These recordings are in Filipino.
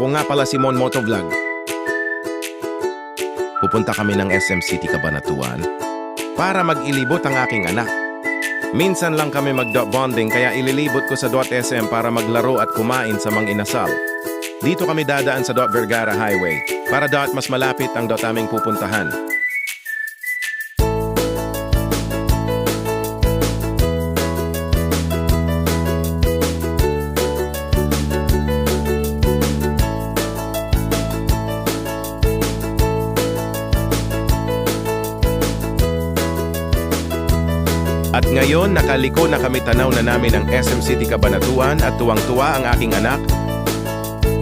Ako nga pala si Mon Motovlog. Pupunta kami ng SM City Cabanatuan para mag-ilibot ang aking anak. Minsan lang kami mag-dot bonding kaya ililibot ko sa dot SM para maglaro at kumain sa mga inasal. Dito kami dadaan sa dot Vergara Highway para dot mas malapit ang dot aming pupuntahan. At ngayon, nakaliko na kami tanaw na namin ang SM City Cabanatuan at tuwang-tuwa ang aking anak.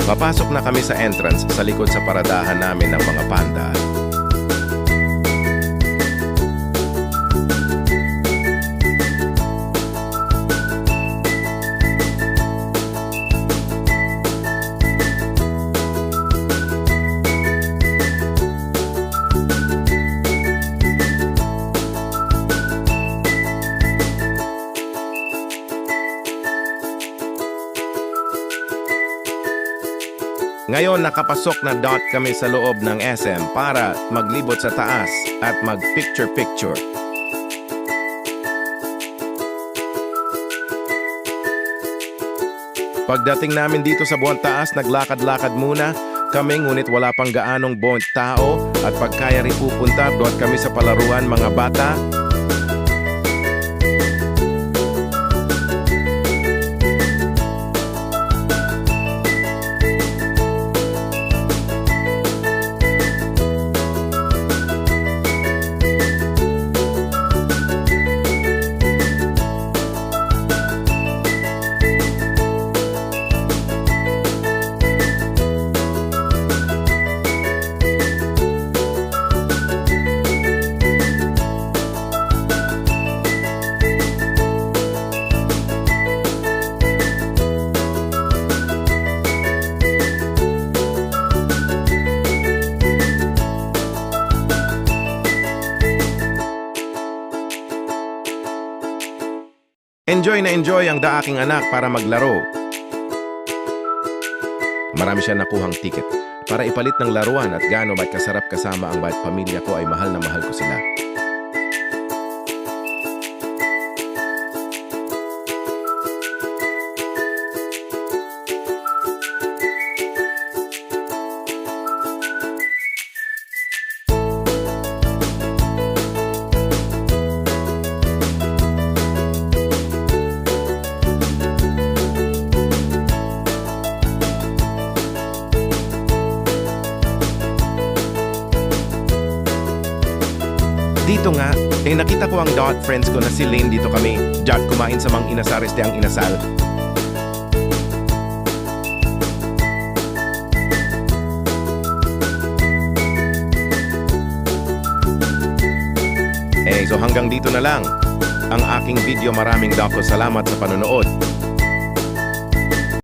Papasok na kami sa entrance sa likod sa paradahan namin ng mga panda. Ngayon nakapasok na dot kami sa loob ng SM para maglibot sa taas at mag-picture-picture. Pagdating namin dito sa buwan taas, naglakad-lakad muna kami ngunit wala pang gaanong buong tao at pagkaya rin pupunta, doon kami sa palaruan mga bata. Enjoy na enjoy ang daaking anak para maglaro. Marami siya nakuhang ticket para ipalit ng laruan at gaano ba't kasarap kasama ang ba't pamilya ko ay mahal na mahal ko sila. Dito nga, eh nakita ko ang dot friends ko na si Lane dito kami. Dot kumain sa mga inasares ang inasal. Eh, so hanggang dito na lang. Ang aking video maraming dako salamat sa panonood.